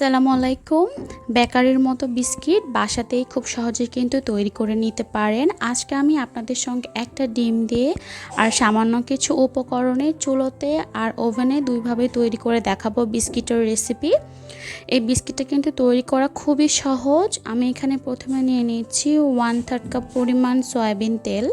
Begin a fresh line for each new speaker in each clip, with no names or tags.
সালামু আলাইকুম। বেকারির মতো বিস্কিট বাসাতেই খুব সহজে কিন্তু তৈরি করে নিতে পারেন। আজকে আমি আপনাদের সঙ্গে একটা ডিম দিয়ে আর সামান্য কিছু উপকরণে চুলোতে আর ওভেনে দুইভাবে তৈরি করে দেখাবো বিস্কিটের রেসিপি। এই বিস্কিটটা কিন্তু তৈরি করা খুবই সহজ। আমি এখানে প্রথমে নিয়ে নিচ্ছি ওয়ান থার্ড কাপ পরিমাণ সয়াবিন তেল।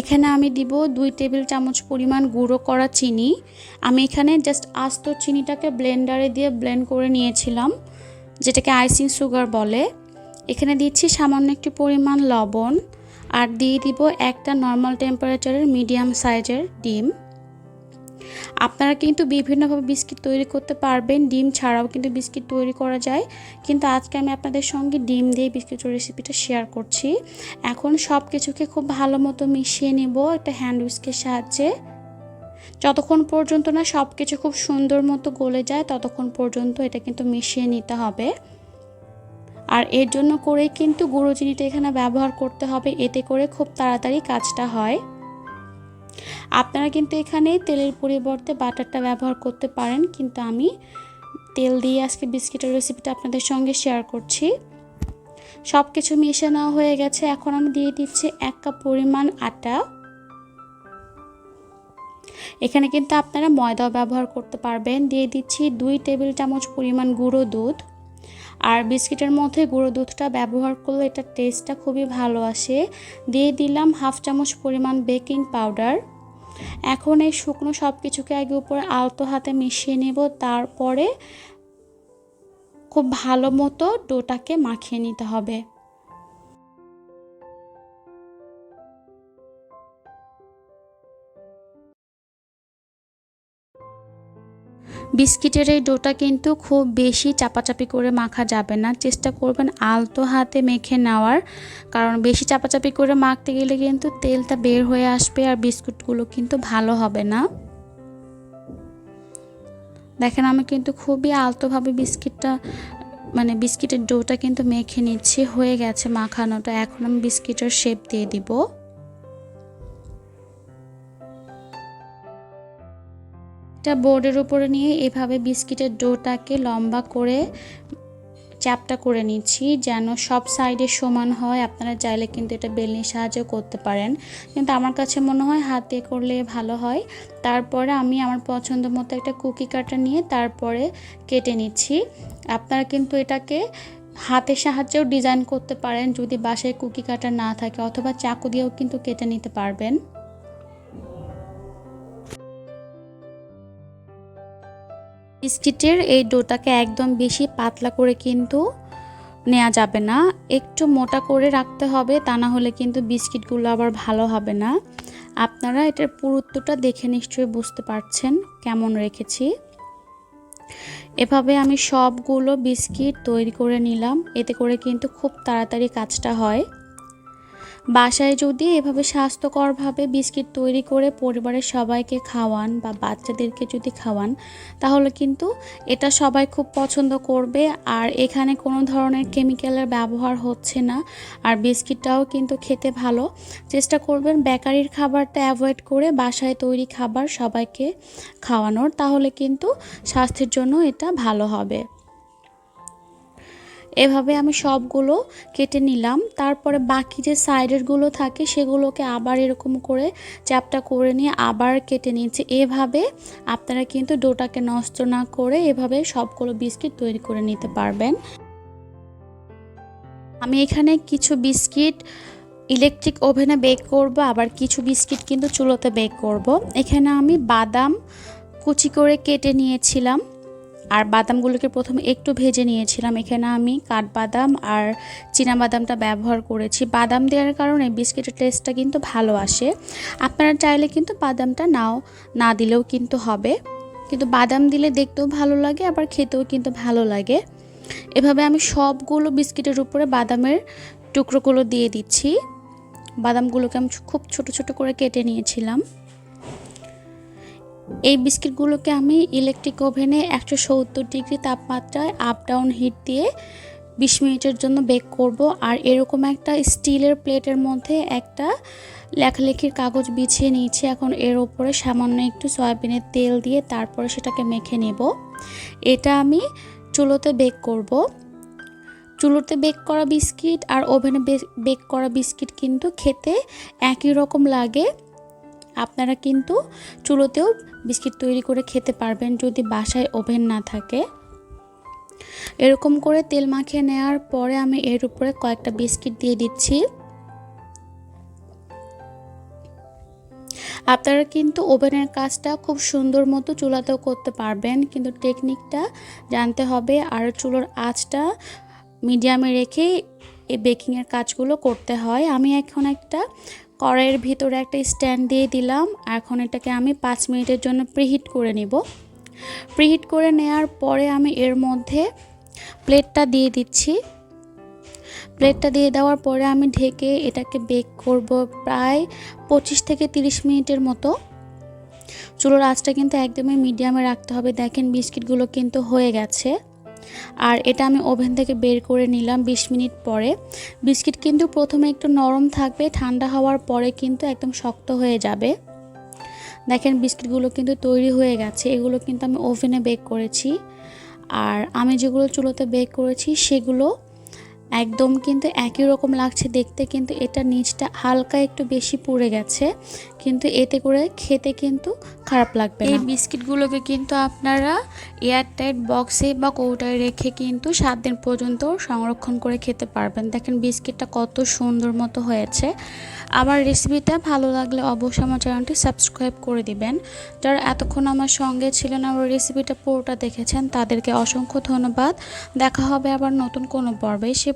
এখানে আমি দিব দুই টেবিল চামচ পরিমাণ গুঁড়ো করা চিনি। আমি এখানে জাস্ট আস্ত চিনিটাকে ব্লেন্ডারে দিয়ে ব্লেন্ড করে নিয়েছিলাম, যেটাকে আইসিং সুগার বলে। এখানে দিচ্ছি সামান্য একটু পরিমাণ লবণ, আর দিয়ে দিব একটা নর্মাল টেম্পারেচারের মিডিয়াম সাইজের ডিম। আপনারা কিন্তু বিভিন্নভাবে বিস্কিট তৈরি করতে পারবেন। ডিম ছাড়াও কিন্তু বিস্কিট তৈরি করা যায়। কিন্তু আজকে আমি আপনাদের সঙ্গে ডিম দিয়ে বিস্কিটের রেসিপিটা শেয়ার করছি। এখন সব কিছুকে খুব ভালো মতো মিশিয়ে নেব একটা হ্যান্ড উইস্কের সাহায্যে। যতক্ষণ পর্যন্ত না সব কিছু খুব সুন্দর মতো গলে যায়, ততক্ষণ পর্যন্ত এটা কিন্তু মিশিয়ে নিতে হবে। আর এর জন্য করেই কিন্তু গুঁড়ো চিনিটা এখানে ব্যবহার করতে হবে। এতে করে খুব তাড়াতাড়ি কাজটা হয়। আপনারা কিন্তু এখানে তেলের পরিবর্তে বাটারটা ব্যবহার করতে পারেন, কিন্তু আমি তেল দিয়ে আজকে বিস্কিটের রেসিপিটা আপনাদের সঙ্গে শেয়ার করছি। সব কিছু মিশে নেওয়া হয়ে গেছে, এখন আমি দিয়ে দিচ্ছি এক কাপ পরিমাণ আটা। এখানে কিন্তু আপনারা ময়দাও ব্যবহার করতে পারবেন। দিয়ে দিচ্ছি দুই টেবিল চামচ পরিমাণ গুঁড়ো দুধ। আর বিস্কিটের মধ্যে গুঁড়ো দুধটা ব্যবহার করলে এটার টেস্টটা খুবই ভালো আসে। দিয়ে দিলাম হাফ চামচ পরিমাণ বেকিং পাউডার। এখন এই শুকনো সব কিছুকে আগে উপরে আলতো হাতে মিশিয়ে নেব, তারপরে খুব ভালো মতো ডোটাকে মাখিয়ে নিতে হবে। বিস্কিটের এই ডোটা কিন্তু খুব বেশি চাপাচাপি করে মাখা যাবে না। চেষ্টা করবেন আলতো হাতে মেখে নেওয়ার। কারণ বেশি চাপাচাপি করে মাখতে গেলে কিন্তু তেলটা বের হয়ে আসবে আর বিস্কুটগুলো কিন্তু ভালো হবে না। দেখেন, আমি কিন্তু খুবই আলতোভাবে বিস্কিটটা মানে বিস্কিটের ডোটা কিন্তু মেখে নিচ্ছি। হয়ে গেছে মাখানোটা। এখন আমি বিস্কিটের শেপ দিয়ে দিব। একটা বোর্ডের উপরে নিয়ে এভাবে বিস্কিটের ডোটাকে লম্বা করে চ্যাপটা করে নিচ্ছি, যেন সব সাইডে সমান হয়। আপনারা চাইলে কিন্তু এটা বেলনির সাহায্যে করতে পারেন। কিন্তু আমার কাছে মনে হয় হাত করলে ভালো হয়। তারপরে আমি আমার পছন্দ মতো একটা কুকি কাটা নিয়ে তারপরে কেটে নিচ্ছি। আপনারা কিন্তু এটাকে হাতের সাহায্যেও ডিজাইন করতে পারেন, যদি বাসায় কুকি কাটা না থাকে, অথবা চাকু দিয়েও কিন্তু কেটে নিতে পারবেন। বিস্কিটের এই ডোটাকে একদম বেশি পাতলা করে কিন্তু নেওয়া যাবে না। একটু মোটা করে রাখতে হবে, তা না হলে কিন্তু বিস্কিটগুলো আবার ভালো হবে না। আপনারা এটার পুরুত্বটা দেখে নিশ্চয়ই বুঝতে পারছেন কেমন রেখেছি। এভাবে আমি সবগুলো বিস্কিট তৈরি করে নিলাম, এতে করে কিন্তু খুব তাড়াতাড়ি কাজটা হয়। বাসায় যদি এভাবে স্বাস্থ্যকরভাবে বিস্কিট তৈরি করে পরিবারের সবাইকে খাওয়ান বা বাচ্চাদেরকে যদি খাওয়ান, তাহলে কিন্তু এটা সবাই খুব পছন্দ করবে। আর এখানে কোনো ধরনের কেমিক্যালের ব্যবহার হচ্ছে না। আর বিস্কিটটাও কিন্তু খেতে ভালো। চেষ্টা করবেন বেকারির খাবারটা অ্যাভয়েড করে বাসায় তৈরি খাবার সবাইকে খাওয়ানোর, তাহলে কিন্তু স্বাস্থ্যের জন্য এটা ভালো হবে। এভাবে আমি সবগুলো কেটে নিলাম। তারপরে বাকি যে সাইডেরগুলো থাকে, সেগুলোকে আবার এরকম করে চ্যাপটা করে নিয়ে আবার কেটে নিয়েছি। এভাবে আপনারা কিন্তু ডোটাকে নষ্ট না করে এভাবে সবগুলো বিস্কিট তৈরি করে নিতে পারবেন। আমি এখানে কিছু বিস্কিট ইলেকট্রিক ওভেনে বেক করব, আবার কিছু বিস্কিট কিন্তু চুলোতে বেক করব। এখানে আমি বাদাম কুচি করে কেটে নিয়েছিলাম। আর বাদামগুলোকে প্রথমে একটু ভেজে নিয়েছিলাম। এখানে আমি কাঠবাদাম আর বাদামটা ব্যবহার করেছি। বাদাম দেওয়ার কারণে বিস্কিটের টেস্টটা কিন্তু ভালো আসে। আপনারা চাইলে কিন্তু বাদামটা নাও, না দিলেও কিন্তু হবে। কিন্তু বাদাম দিলে দেখতেও ভালো লাগে, আবার খেতেও কিন্তু ভালো লাগে। এভাবে আমি সবগুলো বিস্কিটের উপরে বাদামের টুকরোগুলো দিয়ে দিচ্ছি। বাদামগুলোকে আমি খুব ছোট ছোট করে কেটে নিয়েছিলাম। এই বিস্কিটগুলোকে আমি ইলেকট্রিক ওভেনে একশো সত্তর ডিগ্রি তাপমাত্রায় আপ ডাউন হিট দিয়ে বিশ মিনিটের জন্য বেক করব। আর এরকম একটা স্টিলের প্লেটের মধ্যে একটা লেখালেখির কাগজ বিছিয়ে নিয়েছি। এখন এর ওপরে সামান্য একটু সয়াবিনের তেল দিয়ে তারপরে সেটাকে মেখে নেব। এটা আমি চুলোতে বেক করব। চুলোতে বেক করা বিস্কিট আর ওভেনে বেক করা বিস্কিট কিন্তু খেতে একই রকম লাগে। আপনারা কিন্তু চুলোতেও বিস্কিট তৈরি করে খেতে পারবেন যদি বাসায় ওভেন না থাকে। এরকম করে তেল মাখিয়ে নেওয়ার পরে আমি এর উপরে কয়েকটা বিস্কিট দিয়ে দিচ্ছি। আপনারা কিন্তু ওভেনের কাজটা খুব সুন্দর মতো চুলাতেও করতে পারবেন, কিন্তু টেকনিকটা জানতে হবে আর চুলোর আঁচটা মিডিয়ামে রেখে এই বেকিংয়ের কাজগুলো করতে হয়। আমি এখন একটা কড়াইয়ের ভিতরে একটা স্ট্যান্ড দিয়ে দিলাম। এখন এটাকে আমি পাঁচ মিনিটের জন্য প্রিহিট করে নিব। প্রিহিট করে নেওয়ার পরে আমি এর মধ্যে প্লেটটা দিয়ে দিচ্ছি। প্লেটটা দিয়ে দেওয়ার পরে আমি ঢেকে এটাকে বেক করব প্রায় পঁচিশ থেকে তিরিশ মিনিটের মতো। চুলোর আঁচটা কিন্তু একদমই মিডিয়ামে রাখতে হবে। দেখেন বিস্কিটগুলো কিন্তু হয়ে গেছে। আর এটা আমি ওভেন থেকে বের করে নিলাম ২০ মিনিট পরে। বিস্কিট কিন্তু প্রথমে একটু নরম থাকবে, ঠান্ডা হওয়ার পরে কিন্তু একদম শক্ত হয়ে যাবে। দেখেন বিস্কিটগুলো কিন্তু তৈরি হয়ে গেছে, এগুলো কিন্তু আমি ওভেনে বেক করেছি। আর আমি যেগুলো চুলোতে বেক করেছি সেগুলো একদম কিন্তু একই রকম লাগছে দেখতে কিন্তু এটা নিচটা হালকা একটু বেশি পুড়ে গেছে কিন্তু এতে করে খেতে কিন্তু খারাপ লাগবে এই বিস্কিটগুলোকে কিন্তু আপনারা এয়ারটাইট বক্সে বা কৌটায় রেখে কিন্তু সাত দিন পর্যন্ত সংরক্ষণ করে খেতে পারবেন। দেখেন বিস্কিটটা কত সুন্দর মতো হয়েছে। আমার রেসিপিটা ভালো লাগলে অবশ্যই আমার চ্যানেলটি সাবস্ক্রাইব করে দিবেন। যারা এতক্ষণ আমার সঙ্গে ছিলেন আমার রেসিপিটা পুরোটা দেখেছেন তাদেরকে অসংখ্য ধন্যবাদ। দেখা হবে আবার নতুন কোনো পর্বে। সে